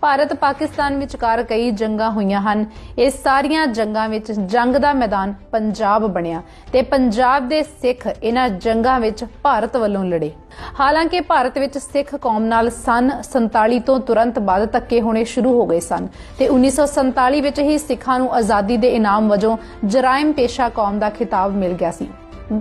ਭਾਰਤ ਪਾਕਿਸਤਾਨ ਵਿਚਕਾਰ ਕਈ ਜੰਗਾਂ ਹੋਈਆਂ ਹਨ। ਇਹ ਸਾਰੀਆਂ ਜੰਗਾਂ ਵਿੱਚ ਜੰਗ ਦਾ ਮੈਦਾਨ ਪੰਜਾਬ ਬਣਿਆ ਤੇ ਪੰਜਾਬ ਦੇ ਸਿੱਖ ਇਹਨਾਂ ਜੰਗਾਂ ਵਿੱਚ ਭਾਰਤ ਵੱਲੋਂ ਲੜੇ। ਹਾਲਾਂਕਿ ਭਾਰਤ ਵਿੱਚ ਸਿੱਖ ਕੌਮ ਨਾਲ ਸਨ 47 ਤੋਂ ਤੁਰੰਤ ਬਾਅਦ ਧੱਕੇ ਹੋਣੇ ਸ਼ੁਰੂ ਹੋ ਗਏ ਸਨ ਤੇ 1947 ਵਿੱਚ ਹੀ ਸਿੱਖਾਂ ਨੂੰ ਆਜ਼ਾਦੀ ਦੇ ਇਨਾਮ ਵਜੋਂ ਜਰਾਇਮ ਪੇਸ਼ਾ ਕੌਮ ਦਾ ਖਿਤਾਬ ਮਿਲ ਗਿਆ ਸੀ।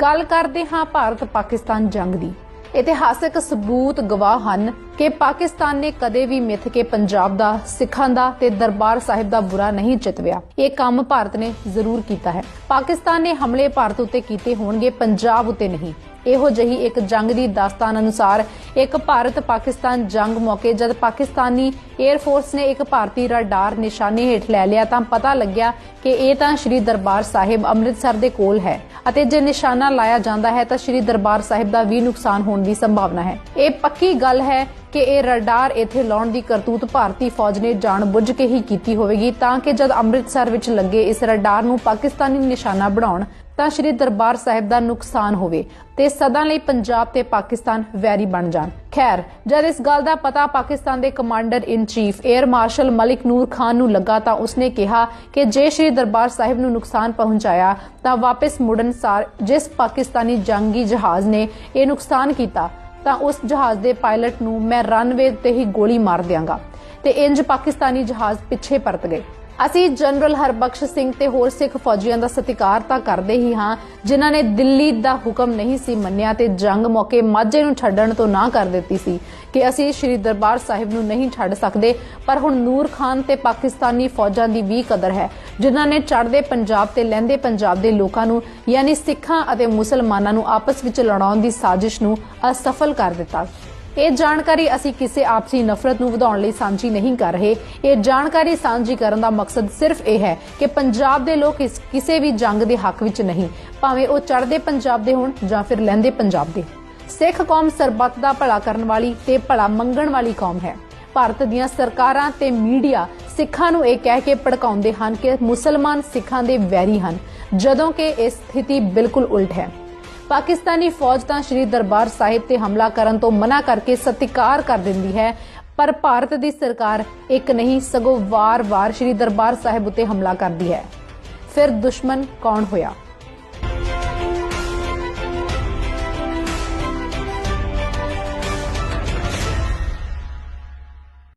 ਗੱਲ ਕਰਦੇ ਹਾਂ ਭਾਰਤ ਪਾਕਿਸਤਾਨ ਜੰਗ ਦੀ। ਇਤਿਹਾਸਕ ਸਬੂਤ ਗਵਾਹ ਹਨ ਕਿ ਪਾਕਿਸਤਾਨ ਨੇ ਕਦੇ ਵੀ ਮਿੱਥ ਕੇ ਪੰਜਾਬ ਦਾ, ਸਿੱਖਾਂ ਦਾ ਤੇ ਦਰਬਾਰ ਸਾਹਿਬ ਦਾ ਬੁਰਾ ਨਹੀਂ ਚਿਤਵਿਆ। ਇਹ ਕੰਮ ਭਾਰਤ ਨੇ ਜ਼ਰੂਰ ਕੀਤਾ ਹੈ। ਪਾਕਿਸਤਾਨ ਨੇ ਹਮਲੇ ਭਾਰਤ ਉੱਤੇ ਕੀਤੇ ਹੋਣਗੇ, ਪੰਜਾਬ ਉੱਤੇ ਨਹੀਂ। ਇਹੋ ਜਿਹੀ ਇੱਕ ਜੰਗ ਦੀ ਦਾਸਤਾਨ ਅਨੁਸਾਰ ਇੱਕ ਭਾਰਤ ਪਾਕਿਸਤਾਨ ਜੰਗ ਮੌਕੇ ਜਦ ਪਾਕਿਸਤਾਨੀ 에ਅਰ ਫੋਰਸ ਨੇ ਇੱਕ ਭਾਰਤੀ ਰਡਾਰ ਨਿਸ਼ਾਨੇ ਹੇਠ ਲੈ ਲਿਆ ਤਾਂ ਪਤਾ ਲੱਗਿਆ ਕਿ ਇਹ ਤਾਂ ਸ਼੍ਰੀ ਦਰਬਾਰ ਸਾਹਿਬ ਅੰਮ੍ਰਿਤਸਰ ਦੇ ਕੋਲ ਹੈ। ਅਤੇ ਜੇ ਨਿਸ਼ਾਨਾ ਲਾਇਆ ਜਾਂਦਾ ਹੈ ਤਾਂ ਸ਼੍ਰੀ ਦਰਬਾਰ ਸਾਹਿਬ ਦਾ ਵੀ ਨੁਕਸਾਨ ਹੋਣ ਦੀ ਸੰਭਾਵਨਾ ਹੈ। ਇਹ ਪੱਕੀ ਗੱਲ ਹੈ ਕਿ ਇਹ ਰਡਾਰ ਇੱਥੇ ਲਾਉਣ ਦੀ ਕਰਤੂਤ ਭਾਰਤੀ ਫੌਜ ਨੇ ਜਾਣਬੁੱਝ ਕੇ ਹੀ ਕੀਤੀ ਹੋਵੇਗੀ। ਤਾਂ ਕਿ ਜਦ ਅੰਮ੍ਰਿਤਸਰ ਵਿੱਚ ਲੱਗੇ ਇਸ ਰਡਾਰ ਨੂੰ ਪਾਕਿਸਤਾਨੀ ਨਿਸ਼ਾਨਾ ਬਣਾਉਣ, ਤਾਂ ਸ਼੍ਰੀ ਦਰਬਾਰ ਸਾਹਿਬ ਦਾ ਨੁਕਸਾਨ ਹੋਵੇ ਤੇ ਸਦਾ ਲਈ ਪੰਜਾਬ ਤੇ ਪਾਕਿਸਤਾਨ ਵੈਰੀ ਬਣ ਜਾਣ। ਖੈਰ, ਜਦ ਇਸ ਗੱਲ ਦਾ ਪਤਾ ਪਾਕਿਸਤਾਨ ਦੇ commander in chief air marshal Malik Noor Khan ਨੂੰ ਲੱਗਾ ਤਾਂ ਉਸਨੇ ਕਿਹਾ ਕਿ ਜੇ ਸ਼੍ਰੀ ਦਰਬਾਰ ਸਾਹਿਬ ਨੂੰ ਨੁਕਸਾਨ ਪਹੁੰਚਾਇਆ, ਤਾਂ ਵਾਪਸ ਮੁੜਨ ਸਾਰ ਜਿਸ ਪਾਕਿਸਤਾਨੀ ਜੰਗੀ ਜਹਾਜ਼ ਨੇ ਇਹ ਨੁਕਸਾਨ ਕੀਤਾ ਤਾਂ ਉਸ ਜਹਾਜ਼ ਦੇ ਪਾਇਲਟ ਨੂੰ ਮੈਂ ਰਨਵੇ ਤੇ ਹੀ ਗੋਲੀ ਮਾਰ ਦਿਆਂਗਾ ਤੇ ਇੰਜ ਪਾਕਿਸਤਾਨੀ ਜਹਾਜ਼ ਪਿੱਛੇ ਪਰਤ ਗਏ। ਅਸੀਂ ਜਨਰਲ ਹਰਬਖਸ਼ ਸਿੰਘ ਤੇ ਹੋਰ ਸਿੱਖ ਫੌਜੀਆਂ ਦਾ ਸਤਿਕਾਰ ਤਾਂ ਕਰਦੇ ਹੀ ਹਾਂ, ਜਿਨ੍ਹਾਂ ਨੇ ਦਿੱਲੀ ਦਾ ਹੁਕਮ ਨਹੀਂ ਸੀ ਮੰਨਿਆ ਤੇ ਜੰਗ ਮੌਕੇ ਮਾਝੇ ਨੂੰ ਛੱਡਣ ਤੋਂ ਨਾ ਕਰ ਦਿੱਤੀ ਸੀ। ਕਿ ਅਸੀਂ ਸ਼੍ਰੀ ਦਰਬਾਰ ਸਾਹਿਬ ਨੂੰ ਨਹੀਂ ਛੱਡ ਸਕਦੇ, ਪਰ ਹੁਣ ਨੂਰ ਖਾਨ ਤੇ ਪਾਕਿਸਤਾਨੀ ਫੌਜਾਂ ਦੀ ਵੀ ਕਦਰ ਹੈ, ਜਿਨ੍ਹਾਂ ਨੇ ਚੜ੍ਹਦੇ ਪੰਜਾਬ ਤੇ ਲਹਿੰਦੇ ਪੰਜਾਬ ਦੇ ਲੋਕਾਂ ਨੂੰ, ਯਾਨੀ ਸਿੱਖਾਂ ਅਤੇ ਮੁਸਲਮਾਨਾਂ ਨੂੰ ਆਪਸ ਵਿੱਚ ਲੜਾਉਣ ਦੀ ਸਾਜ਼ਿਸ਼ ਨੂੰ ਅਸਫਲ ਕਰ ਦਿੱਤਾ। ਇਹ ਜਾਣਕਾਰੀ ਅਸੀਂ ਕਿਸੇ ਆਪਸੀ ਨਫ਼ਰਤ ਨੂੰ ਵਧਾਉਣ ਲਈ ਸਾਂਝੀ ਨਹੀਂ ਕਰ ਰਹੇ। ਇਹ ਜਾਣਕਾਰੀ ਸਾਂਝੀ ਕਰਨ ਦਾ ਮਕਸਦ ਸਿਰਫ ਇਹ ਹੈ ਕਿ ਪੰਜਾਬ ਦੇ ਲੋਕ ਇਸ ਕਿਸੇ ਵੀ ਜੰਗ ਦੇ ਹੱਕ ਵਿੱਚ ਨਹੀਂ, ਭਾਵੇਂ ਉਹ ਚੜ੍ਹਦੇ ਪੰਜਾਬ ਦੇ ਹੋਣ ਜਾਂ ਫਿਰ ਲਹਿੰਦੇ ਪੰਜਾਬ ਦੇ। ਸਿੱਖ ਕੌਮ ਸਰਬੱਤ ਦਾ ਭਲਾ ਕਰਨ ਵਾਲੀ ਤੇ ਭਲਾ ਮੰਗਣ ਵਾਲੀ ਕੌਮ ਹੈ। ਭਾਰਤ ਦੀਆਂ ਸਰਕਾਰਾਂ ਤੇ ਮੀਡੀਆ ਸਿੱਖਾਂ ਨੂੰ ਇਹ ਕਹਿ ਕੇ ਭੜਕਾਉਂਦੇ ਹਨ ਕਿ ਮੁਸਲਮਾਨ ਸਿੱਖਾਂ ਦੇ ਵੈਰੀ ਹਨ, ਜਦੋਂ ਕਿ ਇਹ ਸਥਿਤੀ ਬਿਲਕੁਲ ਉਲਟ ਹੈ। ਪਾਕਿਸਤਾਨੀ ਫੌਜ ਤਾਂ ਸ਼੍ਰੀ ਦਰਬਾਰ ਸਾਹਿਬ ਤੇ ਹਮਲਾ ਕਰਨ ਤੋਂ ਮਨਾ ਕਰਕੇ ਸਤਿਕਾਰ ਕਰ ਦਿੰਦੀ ਹੈ, ਪਰ ਭਾਰਤ ਦੀ ਸਰਕਾਰ ਇੱਕ ਨਹੀਂ, ਸਗੋਂ ਵਾਰ-ਵਾਰ ਸ਼੍ਰੀ ਦਰਬਾਰ ਸਾਹਿਬ ਉਤੇ ਹਮਲਾ ਕਰਦੀ ਹੈ। ਫਿਰ ਦੁਸ਼ਮਣ ਕੌਣ ਹੋਇਆ?